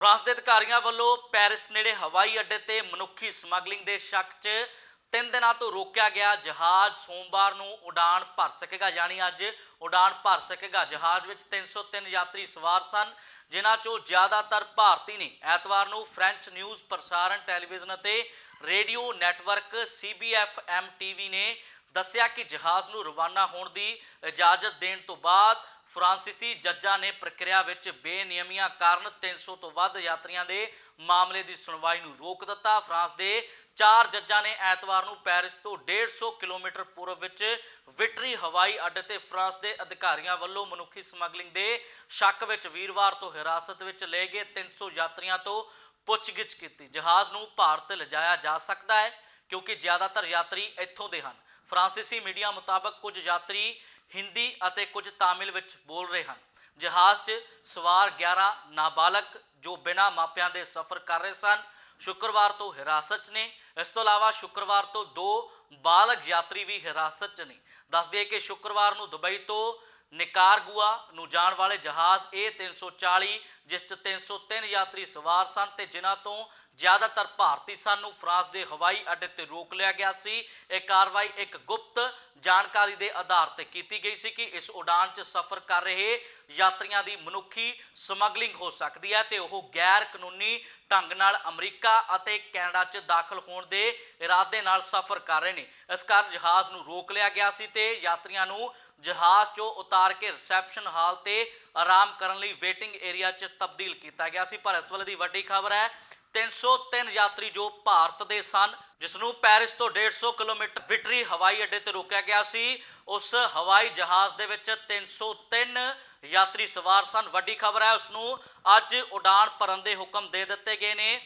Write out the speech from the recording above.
France ਦੇ ਅਧਿਕਾਰੀਆਂ ਵੱਲੋਂ ਪੈਰਿਸ ਨੇੜੇ ਹਵਾਈ ਅੱਡੇ ਤੇ ਮਨੁੱਖੀ ਸਮਗਲਿੰਗ ਦੇ ਸ਼ੱਕ 'ਚ ਤਿੰਨ ਦਿਨਾਂ ਤੋਂ ਰੋਕਿਆ ਗਿਆ ਜਹਾਜ਼। ਸੋਮਵਾਰ ਨੂੰ ਉਡਾਨ ਭਰ ਸਕੇਗਾ, ਯਾਨੀ ਅੱਜ ਉਡਾਨ ਭਰ ਸਕੇਗਾ। ਜਹਾਜ਼ ਵਿੱਚ 303 ਯਾਤਰੀ ਸਵਾਰ ਸਨ, ਜਿਨ੍ਹਾਂ 'ਚੋਂ ਜ਼ਿਆਦਾਤਰ ਭਾਰਤੀ ਨੇ। ਐਤਵਾਰ ਨੂੰ ਫ੍ਰੈਂਚ ਨਿਊਜ਼ ਪ੍ਰਸਾਰਣ ਟੈਲੀਵਿਜ਼ਨ ਅਤੇ ਰੇਡੀਓ ਨੈਟਵਰਕ CBFM TV ਨੇ ਦੱਸਿਆ ਕਿ ਜਹਾਜ਼ ਨੂੰ ਰਵਾਨਾ ਹੋਣ ਦੀ ਇਜਾਜ਼ਤ ਦੇਣ ਤੋਂ ਬਾਅਦ ਫਰਾਂਸੀਸੀ ਜੱਜਾਂ ਨੇ ਪ੍ਰਕਿਰਿਆ ਵਿੱਚ ਬੇਨਿਯਮੀਆਂ ਕਾਰਨ 300 ਤੋਂ ਵੱਧ ਯਾਤਰੀਆਂ ਦੇ ਮਾਮਲੇ ਦੀ ਸੁਣਵਾਈ ਨੂੰ ਰੋਕ ਦਿੱਤਾ। ਫਰਾਂਸ ਦੇ ਚਾਰ ਜੱਜਾਂ ਨੇ ਐਤਵਾਰ ਨੂੰ ਪੈਰਿਸ ਤੋਂ 150 ਕਿਲੋਮੀਟਰ ਪੂਰਬ ਵਿੱਚ ਵਿਟਰੀ ਹਵਾਈ ਅੱਡੇ ਤੇ ਫਰਾਂਸ ਦੇ ਅਧਿਕਾਰੀਆਂ ਵੱਲੋਂ ਮਨੁੱਖੀ ਸਮਗਲਿੰਗ ਦੇ ਸ਼ੱਕ ਵਿੱਚ ਵੀਰਵਾਰ ਤੋਂ ਹਿਰਾਸਤ ਵਿੱਚ ਲਏ ਗਏ 300 ਯਾਤਰੀਆਂ ਤੋਂ ਪੁੱਛਗਿੱਛ ਕੀਤੀ। ਜਹਾਜ਼ ਨੂੰ ਭਾਰਤ ਲਿਜਾਇਆ ਜਾ ਸਕਦਾ ਹੈ ਕਿਉਂਕਿ ਜ਼ਿਆਦਾਤਰ ਯਾਤਰੀ ਇੱਥੋਂ ਦੇ ਹਨ। ਫਰਾਂਸੀਸੀ ਮੀਡੀਆ ਮੁਤਾਬਕ ਕੁਝ ਯਾਤਰੀ ਹਿੰਦੀ ਅਤੇ ਕੁਝ ਤਾਮਿਲ ਵਿੱਚ ਬੋਲ ਰਹੇ ਹਨ। ਜਹਾਜ਼ 'ਚ ਸਵਾਰ 11 ਨਾਬਾਲਗ ਜੋ ਬਿਨਾਂ ਮਾਪਿਆਂ ਦੇ ਸਫ਼ਰ ਕਰ ਰਹੇ ਸਨ, ਸ਼ੁੱਕਰਵਾਰ ਤੋਂ ਹਿਰਾਸਤ 'ਚ ਨੇ। ਇਸ ਤੋਂ ਇਲਾਵਾ ਸ਼ੁੱਕਰਵਾਰ ਤੋਂ ਦੋ ਬਾਲਗ ਯਾਤਰੀ ਵੀ ਹਿਰਾਸਤ 'ਚ ਨੇ। ਦੱਸਦੇ ਕਿ ਸ਼ੁੱਕਰਵਾਰ ਨੂੰ ਦੁਬਈ ਤੋਂ ਨਿਕਾਰਗੁਆ ਨੂੰ ਜਾਣ ਵਾਲੇ ਜਹਾਜ਼ A340 ਜਿਸ 'ਚ 303 ਯਾਤਰੀ ਸਵਾਰ ਸਨ ਤੇ ਜਿਨ੍ਹਾਂ ਤੋਂ ਜ਼ਿਆਦਾਤਰ ਭਾਰਤੀ ਸਨ ਨੂੰ ਫਰਾਂਸ ਦੇ ਹਵਾਈ ਅੱਡੇ ਤੇ ਰੋਕ ਲਿਆ ਗਿਆ ਸੀ। ਇਹ ਕਾਰਵਾਈ ਇੱਕ ਗੁਪਤ ਜਾਣਕਾਰੀ ਦੇ ਆਧਾਰ ਤੇ ਕੀਤੀ ਗਈ ਸੀ ਕਿ ਇਸ ਉਡਾਨ 'ਚ ਸਫ਼ਰ ਕਰ ਰਹੇ ਯਾਤਰੀਆਂ ਦੀ ਮਨੁੱਖੀ ਸਮਗਲਿੰਗ ਹੋ ਸਕਦੀ ਹੈ ਤੇ ਉਹ ਗੈਰ ਕਾਨੂੰਨੀ ਢੰਗ ਨਾਲ ਅਮਰੀਕਾ ਅਤੇ ਕੈਨੇਡਾ 'ਚ ਦਾਖਲ ਹੋਣ ਦੇ ਇਰਾਦੇ ਨਾਲ ਸਫ਼ਰ ਕਰ ਰਹੇ ਨੇ। ਇਸ ਕਾਰਨ ਜਹਾਜ਼ ਨੂੰ ਰੋਕ ਲਿਆ ਗਿਆ ਸੀ ਤੇ ਯਾਤਰੀਆਂ ਨੂੰ ਜਹਾਜ਼ 'ਚੋਂ ਉਤਾਰ ਕੇ ਰਿਸੈਪਸ਼ਨ ਹਾਲ ਤੇ ਆਰਾਮ ਕਰਨ ਲਈ ਵੇਟਿੰਗ ਏਰੀਆ 'ਚ ਤਬਦੀਲ ਕੀਤਾ ਗਿਆ ਸੀ। ਪਰ ਇਸ ਵੇਲੇ ਦੀ ਵੱਡੀ ਖਬਰ ਹੈ 303 ਯਾਤਰੀ ਜੋ ਭਾਰਤ ਦੇ ਸਨ ਜਿਸ ਨੂੰ ਪੈਰਿਸ ਤੋਂ 150 ਕਿਲੋਮੀਟਰ ਵਿਟਰੀ ਹਵਾਈ ਅੱਡੇ ਤੇ ਰੋਕਿਆ ਗਿਆ ਸੀ, ਉਸ ਹਵਾਈ ਜਹਾਜ਼ ਦੇ ਵਿੱਚ 303 ਯਾਤਰੀ ਸਵਾਰ ਸਨ। ਵੱਡੀ ਖਬਰ ਹੈ ਉਸ ਨੂੰ ਅੱਜ ਉਡਾਨ ਭਰਨ ਦੇ ਹੁਕਮ ਦੇ ਦਿੱਤੇ ਗਏ ਨੇ।